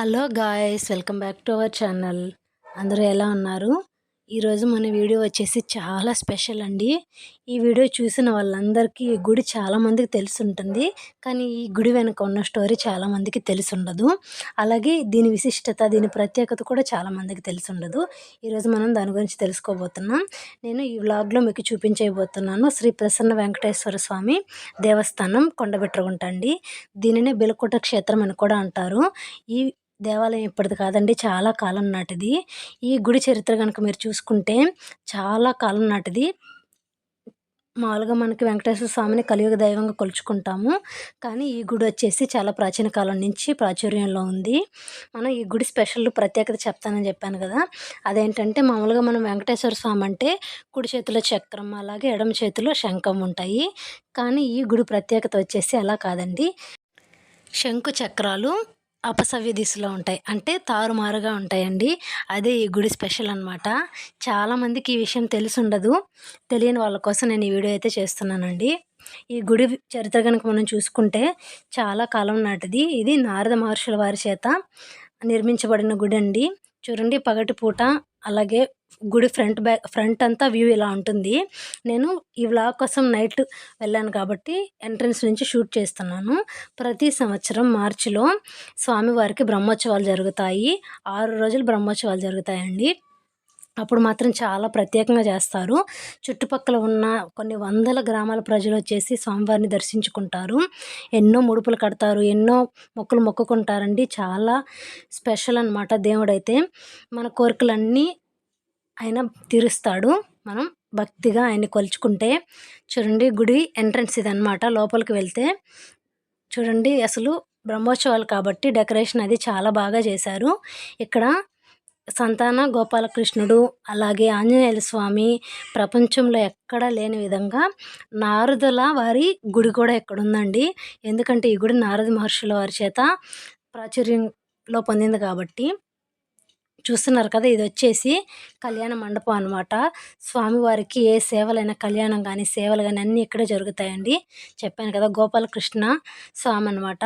Hello guys welcome back to our channel. అందరూ ఎలా ఉన్నారు? ఈరోజు మన వీడియో వచ్చేసి చాలా స్పెషల్ అండి. ఈ వీడియో చూసిన వాళ్ళందరికీ ఈ గుడి చాలామందికి తెలిసి ఉంటుంది కానీ ఈ గుడి వెనుక ఉన్న స్టోరీ చాలామందికి తెలిసి ఉండదు అలాగే దీని విశిష్టత దీని ప్రత్యేకత కూడా చాలామందికి తెలిసి ఉండదు ఈరోజు మనం దాని గురించి తెలుసుకోబోతున్నాం. నేను ఈ వ్లాగ్లో మీకు చూపించబోతున్నాను శ్రీ ప్రసన్న వెంకటేశ్వర స్వామి దేవస్థానం కొండబెట్టరుగుంట అండి. దీనినే బిలకుట క్షేత్రం అని కూడా అంటారు. ఈ దేవాలయం ఇప్పటిది కాదండి చాలా కాలం నాటిది. ఈ గుడి చరిత్ర కనుక మీరు చూసుకుంటే చాలా కాలం నాటిది. మామూలుగా మనకి వెంకటేశ్వర స్వామిని కలియుగ దైవంగా కొలుచుకుంటాము. కానీ ఈ గుడి వచ్చేసి చాలా ప్రాచీన కాలం నుంచి ప్రాచుర్యంలో ఉంది. మనం ఈ గుడి స్పెషల్ ప్రత్యేకత చెప్తానని చెప్పాను కదా. అదేంటంటే మామూలుగా మనం వెంకటేశ్వర స్వామి అంటే కుడి చేతిలో చక్రం అలాగే ఎడమ చేతిలో శంఖం ఉంటాయి. కానీ ఈ గుడి ప్రత్యేకత వచ్చేసి అలా కాదండి. శంకు చక్రాలు అపసవ్య దిశలో ఉంటాయి. అంటే తారుమారుగా ఉంటాయండి. అదే ఈ గుడి స్పెషల్ అనమాట చాలామందికి ఈ విషయం తెలిసి ఉండదు తెలియని వాళ్ళ కోసం నేను ఈ వీడియో అయితే చేస్తున్నానండి. ఈ గుడి చరిత్ర కనుక మనం చూసుకుంటే చాలా కాలం నాటిది. ఇది నారద మహర్షుల వారి చేత నిర్మించబడిన గుడి అండి చూడండి పగటి పూట అలాగే గుడి ఫ్రంట్ బ్యాక్ ఫ్రంట్ అంతా వ్యూ ఇలా ఉంటుంది. నేను ఈ వ్లాగ్ కోసం నైట్ వెళ్ళాను కాబట్టి ఎంట్రన్స్ నుంచి షూట్ చేస్తున్నాను. ప్రతి సంవత్సరం మార్చిలో స్వామివారికి బ్రహ్మోత్సవాలు జరుగుతాయి. ఆరు రోజులు బ్రహ్మోత్సవాలు జరుగుతాయండి. అప్పుడు మాత్రం చాలా ప్రత్యేకంగా చేస్తారు. చుట్టుపక్కల ఉన్న కొన్ని వందల గ్రామాల ప్రజలు వచ్చేసి స్వామివారిని దర్శించుకుంటారు. ఎన్నో ముడుపులు కడతారు ఎన్నో మొక్కులు మొక్కుకుంటారండి. చాలా స్పెషల్ అనమాట దేవుడైతే. మన కోరికలన్నీ ఆయన తీరుస్తాడు. మనం భక్తిగా ఆయన్ని కొలుచుకుంటే చూడండి గుడి ఎంట్రన్స్ ఇదనమాట లోపలికి వెళ్తే. చూడండి అసలు బ్రహ్మోత్సవాలు కాబట్టి డెకరేషన్ అది చాలా బాగా చేశారు. ఇక్కడ సంతాన గోపాలకృష్ణుడు అలాగే ఆంజనేయ స్వామి ప్రపంచంలో ఎక్కడా లేని విధంగా నారదుల వారి గుడి కూడా ఇక్కడ ఉందండి ఎందుకంటే ఈ గుడి నారద మహర్షుల వారి చేత ప్రాచుర్యంలో పొందింది కాబట్టి. చూస్తున్నారు కదా ఇది వచ్చేసి కళ్యాణ మండపం అనమాట స్వామివారికి ఏ సేవలైనా కళ్యాణం కానీ సేవలు కానీ అన్నీ ఇక్కడే జరుగుతాయండి. చెప్పాను కదా గోపాలకృష్ణ స్వామి అనమాట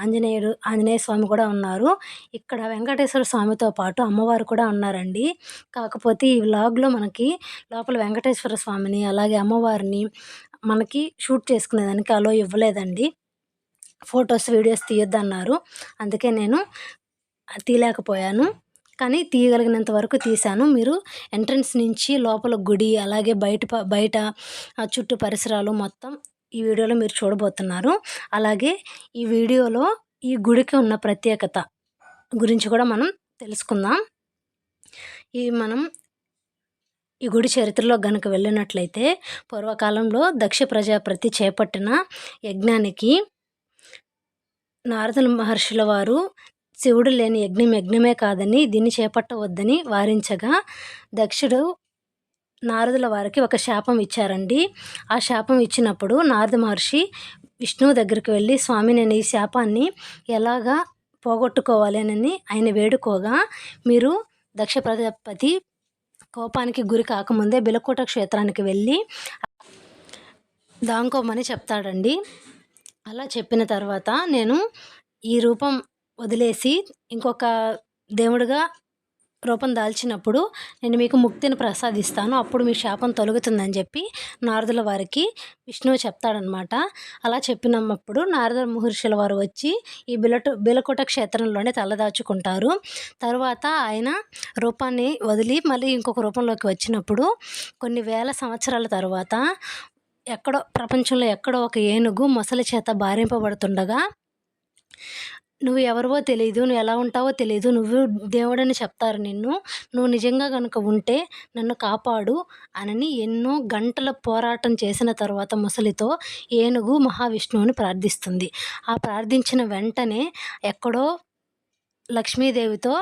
ఆంజనేయుడు ఆంజనేయ స్వామి కూడా ఉన్నారు. ఇక్కడ వెంకటేశ్వర స్వామితో పాటు అమ్మవారు కూడా ఉన్నారండి. కాకపోతే ఈ వ్లాగ్లో మనకి లోపల వెంకటేశ్వర స్వామిని అలాగే అమ్మవారిని మనకి షూట్ చేసుకునేదానికి అలో ఇవ్వలేదండి. ఫొటోస్ వీడియోస్ తీయొద్దన్నారు. అందుకే నేను తీయలేకపోయాను. కానీ తీయగలిగినంత వరకు తీశాను. మీరు ఎంట్రన్స్ నుంచి లోపల గుడి అలాగే బయట బయట చుట్టూ పరిసరాలు మొత్తం ఈ వీడియోలో మీరు చూడబోతున్నారు. అలాగే ఈ వీడియోలో ఈ గుడికి ఉన్న ప్రత్యేకత గురించి కూడా మనం తెలుసుకుందాం. ఈ మనం ఈ గుడి చరిత్రలో గనుక వెళ్ళినట్లయితే పూర్వకాలంలో దక్ష ప్రజాపతి చేపట్టిన యజ్ఞానికి నారదుల మహర్షుల వారు శివుడు లేని యజ్ఞం యజ్ఞమే కాదని దీన్ని చేపట్టవద్దని వారించగా దక్షుడు నారదుల వారికి ఒక శాపం ఇచ్చారండి. ఆ శాపం ఇచ్చినప్పుడు నారద మహర్షి విష్ణువు దగ్గరికి వెళ్ళి స్వామి నేను ఈ శాపాన్ని ఎలాగా పోగొట్టుకోవాలేనని ఆయన వేడుకోగా మీరు దక్ష ప్రజాపతి కోపానికి గురి కాకముందే బిలకోట క్షేత్రానికి వెళ్ళి దాంకోమని చెప్తాడండి. అలా చెప్పిన తర్వాత నేను ఈ రూపం వదిలేసి ఇంకొక దేవుడిగా రూపం దాల్చినప్పుడు నేను మీకు ముక్తిని ప్రసాదిస్తాను. అప్పుడు మీ శాపం తొలగుతుందని చెప్పి నారదుల వారికి విష్ణువు చెప్తాడనమాట అలా చెప్పినప్పుడు నారద మహర్షుల వారు వచ్చి ఈ బిలట బిలకోట క్షేత్రంలోనే తలదాచుకుంటారు. తర్వాత ఆయన రూపాన్ని వదిలి మళ్ళీ ఇంకొక రూపంలోకి వచ్చినప్పుడు కొన్ని వేల సంవత్సరాల తర్వాత ఎక్కడో ప్రపంచంలో ఎక్కడో ఒక ఏనుగు మొసలి చేత బారింపబడుతుండగా నువ్వు ఎవరివో తెలియదు నువ్వు ఎలా ఉంటావో తెలియదు నువ్వు దేవుడని చెప్తారు నిన్ను. నువ్వు నిజంగా కనుక ఉంటే నన్ను కాపాడు అని ఎన్నో గంటల పోరాటం చేసిన తర్వాత ముసలితో ఏనుగు మహావిష్ణువుని ప్రార్థిస్తుంది. ఆ ప్రార్థించిన వెంటనే ఎక్కడో లక్ష్మీదేవితో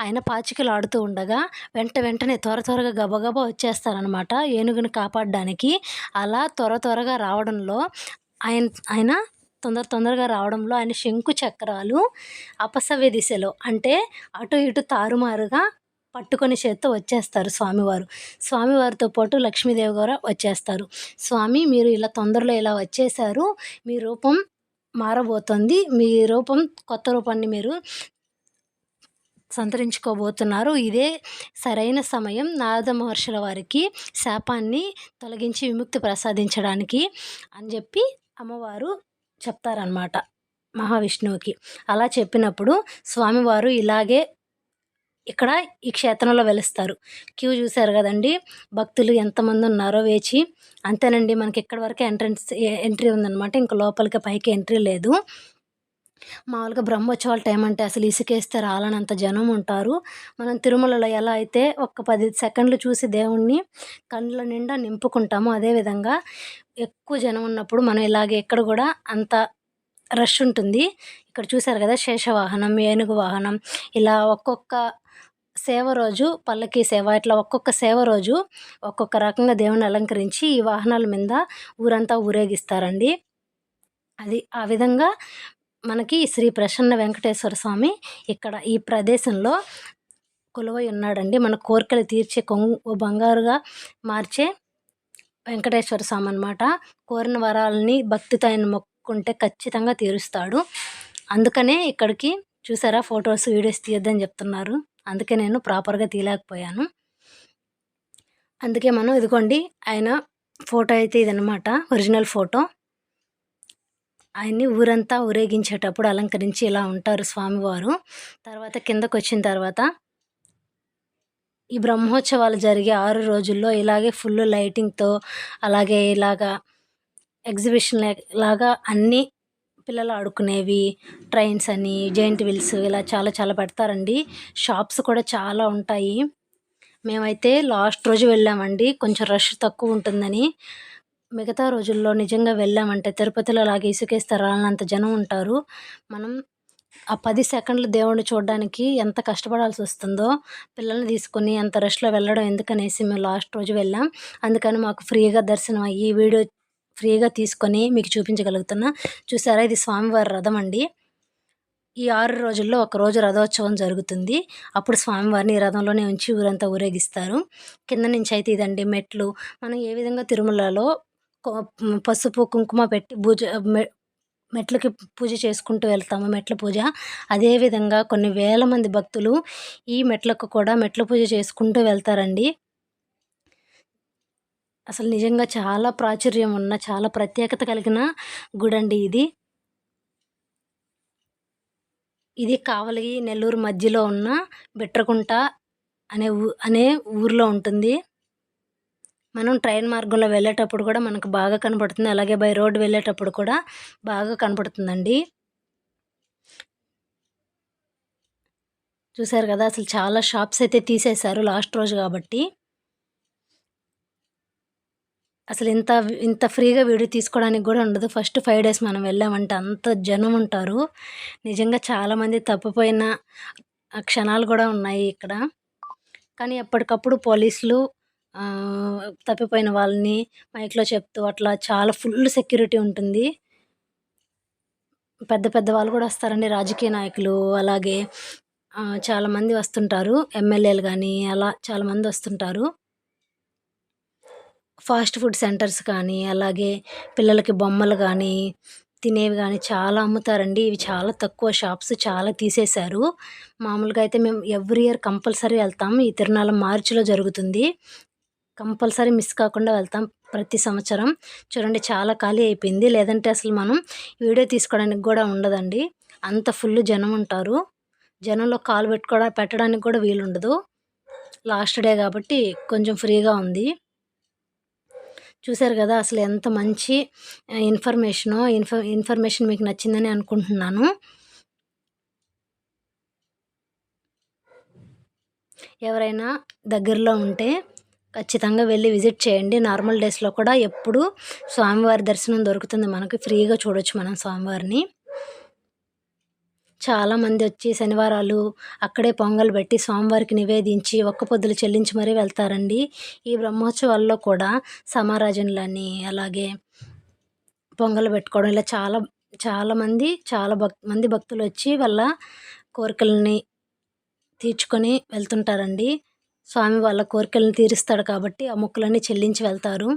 ఆయన పాచికలు ఆడుతూ ఉండగా వెంట వెంటనే త్వర త్వరగా గబగబా వచ్చేస్తారనమాట ఏనుగుని కాపాడడానికి. అలా త్వర త్వరగా రావడంలో ఆయన ఆయన తొందర తొందరగా రావడంలో ఆయన శంకు చక్రాలు అపసవ్య దిశలో అంటే అటు ఇటు తారుమారుగా పట్టుకొని చేత్తో వచ్చేస్తారు స్వామివారు. స్వామివారితో పాటు లక్ష్మీదేవి గారు వచ్చేస్తారు. స్వామి మీరు ఇలా తొందరలో ఇలా వచ్చేసారు మీ రూపం మారబోతుంది. మీ రూపం కొత్త రూపాన్ని మీరు సంతరించుకోబోతున్నారు. ఇదే సరైన సమయం. నారద మహర్షుల వారికి శాపాన్ని తొలగించి విముక్తి ప్రసాదించడానికి అని చెప్పి అమ్మవారు చెప్తారనమాట మహావిష్ణువుకి. అలా చెప్పినప్పుడు స్వామివారు ఇలాగే ఇక్కడ ఈ క్షేత్రంలో వెలుస్తారు. క్యూ చూశారు కదండి? భక్తులు ఎంతమంది ఉన్నారో వేచి అంతేనండి మనకి ఇక్కడ వరకు ఎంట్రన్స్ ఎంట్రీ ఉందన్నమాట. ఇంకా లోపలికి పైకి ఎంట్రీ లేదు. మామూలుగా బ్రహ్మోత్సవాల టైం అంటే అసలు ఇసుకేస్తే రాలనంత జనం ఉంటారు. మనం తిరుమలలో ఎలా అయితే ఒక పది సెకండ్లు చూసి దేవుణ్ణి కళ్ళ నిండా నింపుకుంటామో అదేవిధంగా ఎక్కువ జనం ఉన్నప్పుడు మనం ఇలాగే ఎక్కడ కూడా అంత రష్ ఉంటుంది. ఇక్కడ చూసారు కదా శేషవాహనం ఏనుగు వాహనం ఇలా ఒక్కొక్క సేవ రోజు పల్లకి సేవ ఇట్లా ఒక్కొక్క సేవ రోజు ఒక్కొక్క రకంగా దేవుని అలంకరించి ఈ వాహనాల మీద ఊరంతా ఊరేగిస్తారండి. అది ఆ విధంగా మనకి శ్రీ ప్రసన్న వెంకటేశ్వర స్వామి ఇక్కడ ఈ ప్రదేశంలో కొలువై ఉన్నాడండి. మన కోరికలు తీర్చే కొంగు బంగారుగా మార్చే వెంకటేశ్వర స్వామి అనమాట కోరిన వరాలని భక్తితో ఆయన మొక్కుంటే ఖచ్చితంగా తీరుస్తాడు. అందుకనే ఇక్కడికి చూసారా ఫొటోస్ వీడియోస్ తీయొద్దని చెప్తున్నారు. అందుకే నేను ప్రాపర్గా తీయలేకపోయాను. అందుకే మనం ఇదిగోండి ఆయన ఫోటో అయితే ఇదనమాట ఒరిజినల్ ఫోటో. ఆయన్ని ఊరంతా ఊరేగించేటప్పుడు అలంకరించి ఇలా ఉంటారు స్వామివారు. తర్వాత కిందకు వచ్చిన తర్వాత ఈ బ్రహ్మోత్సవాలు జరిగే ఆరు రోజుల్లో ఇలాగే ఫుల్ లైటింగ్తో అలాగే ఇలాగా ఎగ్జిబిషన్ లాగా అన్నీ పిల్లలు ఆడుకునేవి ట్రైన్స్ అని జైంట్ వీల్స్ ఇలా చాలా చాలా పెడతారండి. షాప్స్ కూడా చాలా ఉంటాయి. మేమైతే లాస్ట్ రోజు వెళ్ళామండి. కొంచెం రష్ తక్కువ ఉంటుందని. మిగతా రోజుల్లో నిజంగా వెళ్ళామంటే తిరుపతిలో అలాగే ఇసుకేస్తే రానంత జనం ఉంటారు. మనం ఆ పది సెకండ్లు దేవుడిని చూడడానికి ఎంత కష్టపడాల్సి వస్తుందో పిల్లల్ని తీసుకొని అంత రష్లో వెళ్ళడం ఎందుకనేసి మేము లాస్ట్ రోజు వెళ్ళాం. అందుకని మాకు ఫ్రీగా దర్శనం అయ్యి వీడియో ఫ్రీగా తీసుకొని మీకు చూపించగలుగుతున్నా. చూసారా? ఇది స్వామివారి రథం అండి. ఈ ఆరు రోజుల్లో ఒక రోజు రథోత్సవం జరుగుతుంది. అప్పుడు స్వామివారిని రథంలోనే ఉంచి ఊరంతా ఊరేగిస్తారు. కింద నుంచి అయితే ఇదండి మెట్లు. మనం ఏ విధంగా తిరుమలలో పసుపు కుంకుమ పెట్టి పూజ మెట్లకి పూజ చేసుకుంటూ వెళ్తాము మెట్ల పూజ. అదేవిధంగా కొన్ని వేల మంది భక్తులు ఈ మెట్లకు కూడా మెట్ల పూజ చేసుకుంటూ వెళ్తారండి. అసలు నిజంగా చాలా ప్రాచుర్యం ఉన్న చాలా ప్రత్యేకత కలిగిన గుడి అండి ఇది. ఇది కావలి నెల్లూరు మధ్యలో ఉన్న బిట్రకుంట అనే ఊ అనే ఊర్లో ఉంటుంది. మనం ట్రైన్ మార్గంలో వెళ్ళేటప్పుడు కూడా మనకు బాగా కనపడుతుంది. అలాగే బై రోడ్ వెళ్ళేటప్పుడు కూడా బాగా కనపడుతుందండి. చూసారు కదా అసలు చాలా షాప్స్ అయితే తీసేశారు లాస్ట్ రోజు కాబట్టి. అసలు ఇంత ఇంత ఫ్రీగా వీడియో తీసుకోవడానికి కూడా ఉండదు. ఫస్ట్ ఫైవ్ డేస్ మనం వెళ్ళామంటే అంత జనం ఉంటారు. నిజంగా చాలామంది తప్పిపోయిన క్షణాలు కూడా ఉన్నాయి ఇక్కడ. కానీ ఎప్పటికప్పుడు పోలీసులు తప్పిపోయిన వాళ్ళని మైక్లో చెప్తూ అట్లా చాలా ఫుల్ సెక్యూరిటీ ఉంటుంది. పెద్ద పెద్ద వాళ్ళు కూడా వస్తారండి రాజకీయ నాయకులు. అలాగే చాలామంది వస్తుంటారు. ఎమ్మెల్యేలు కానీ అలా చాలామంది వస్తుంటారు. ఫాస్ట్ ఫుడ్ సెంటర్స్ కానీ అలాగే పిల్లలకి బొమ్మలు కానీ తినేవి కానీ చాలా అమ్ముతారండి. ఇవి చాలా తక్కువ షాప్స్ చాలా తీసేశారు. మామూలుగా అయితే మేము ఎవ్రీ ఇయర్ కంపల్సరీ వెళ్తాం. ఈ తిరునాళ్ళ మార్చిలో జరుగుతుంది. కంపల్సరీ మిస్ కాకుండా వెళ్తాం ప్రతి సంవత్సరం. చూడండి చాలా ఖాళీ అయిపోయింది. లేదంటే అసలు మనం వీడియో తీసుకోవడానికి కూడా ఉండదండి. అంత ఫుల్ జనం ఉంటారు. జనంలో కాలు పెట్టుకోవడా పెట్టడానికి కూడా వీలుండదు. లాస్ట్ డే కాబట్టి కొంచెం ఫ్రీగా ఉంది. చూశారు కదా అసలు ఎంత మంచి ఇన్ఫర్మేషను ఇన్ఫ ఇన్ఫర్మేషన్ మీకు నచ్చిందని అనుకుంటున్నాను. ఎవరైనా దగ్గరలో ఉంటే ఖచ్చితంగా వెళ్ళి విజిట్ చేయండి. నార్మల్ డేస్లో కూడా ఎప్పుడు స్వామివారి దర్శనం దొరుకుతుంది మనకి. ఫ్రీగా చూడొచ్చు మనం స్వామివారిని. చాలామంది వచ్చి శనివారాలు అక్కడే పొంగల్ పెట్టి స్వామివారికి నివేదించి ఒక్క పొద్దులు చెల్లించి మరీ వెళ్తారండి. ఈ బ్రహ్మోత్సవాల్లో కూడా సమారాజనులని అలాగే పొంగల్ పెట్టుకోవడం ఇలా చాలా చాలామంది చాలా భక్ మంది భక్తులు వచ్చి వాళ్ళ కోరికలని తీర్చుకొని వెళ్తుంటారండి. స్వామి వాళ్ళ కోరికలను తీరుస్తాడు కాబట్టి ఆ మొక్కులన్నీ చెల్లించి వెళ్తారు.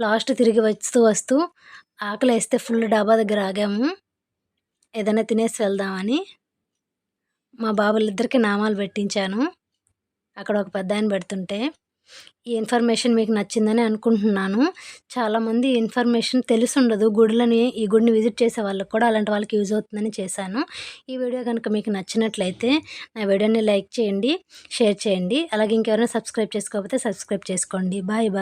లాస్ట్ తిరిగి వస్తూ వస్తూ ఆకలి వేస్తే ఫుల్ డాబా దగ్గర ఆగాము. ఏదైనా తినేసి వెళ్దామని మా బాబులిద్దరికి నామాలు పెట్టించాను. అక్కడ ఒక పెద్ద ఆయన పెడుతుంటే ఈ ఇన్ఫర్మేషన్ మీకు నచ్చిందని అనుకుంటున్నాను. చాలామంది ఇన్ఫర్మేషన్ తెలిసి ఉండదు గుడులని ఈ గుడిని విజిట్ చేసే వాళ్ళకి కూడా అలాంటి వాళ్ళకి యూజ్ అవుతుందని చేశాను. ఈ వీడియో కనుక మీకు నచ్చినట్లయితే నా వీడియోని లైక్ చేయండి షేర్ చేయండి. అలాగే ఇంకెవరైనా సబ్స్క్రైబ్ చేసుకోకపోతే సబ్స్క్రైబ్ చేసుకోండి. Bye bye.